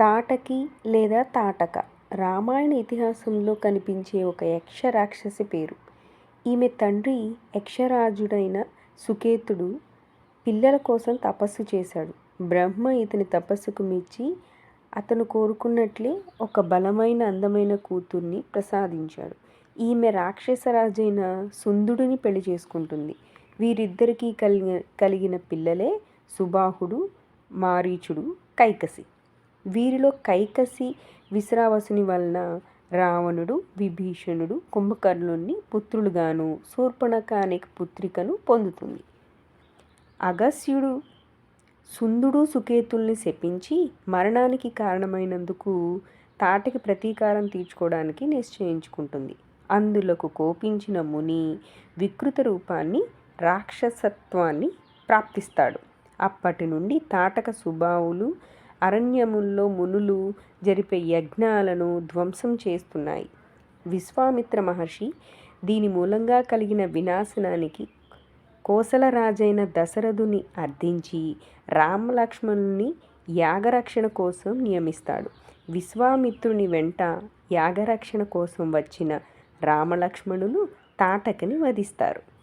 తాటకి లేదా తాటక. రామాయణ ఇతిహాసంలో కనిపించే ఒక యక్ష రాక్షసి పేరు. ఈమె తండ్రి యక్షరాజుడైన సుకేతుడు పిల్లల కోసం తపస్సు చేశాడు. బ్రహ్మ ఇతని తపస్సుకు మెచ్చి అతను కోరుకున్నట్లే ఒక బలమైన అందమైన కూతుర్ని ప్రసాదించాడు. ఈమె రాక్షసరాజైన సుందుడిని పెళ్ళి చేసుకుంటుంది. వీరిద్దరికీ కలిగిన కలిగిన పిల్లలే సుబాహుడు మారీచుడు కైకసి. వీరిలో కైకసి విశ్రావసుని వలన రావణుడు విభీషణుడు కుంభకర్ణుని పుత్రులుగాను శూర్పణక అనే పుత్రికను పొందుతుంది. అగస్త్యుడు సుందుడు సుకేతుల్ని శపించి మరణానికి కారణమైనందుకు తాటకి ప్రతీకారం తీర్చుకోవడానికి నిశ్చయించుకుంటుంది. అందులకు కోపించిన ముని వికృత రూపాన్ని రాక్షసత్వాన్ని ప్రాప్తిస్తాడు. అప్పటి నుండి తాటక స్వభావులు అరణ్యముల్లో మునులు జరిపే యజ్ఞాలను ధ్వంసం చేస్తున్నాయి. విశ్వామిత్ర మహర్షి దీని మూలంగా కలిగిన వినాశనానికి కోసలరాజైన దశరథుని అర్థించి రామలక్ష్మణుని యాగరక్షణ కోసం నియమిస్తాడు. విశ్వామిత్రుని వెంట యాగరక్షణ కోసం వచ్చిన రామలక్ష్మణులు తాటకని వధిస్తారు.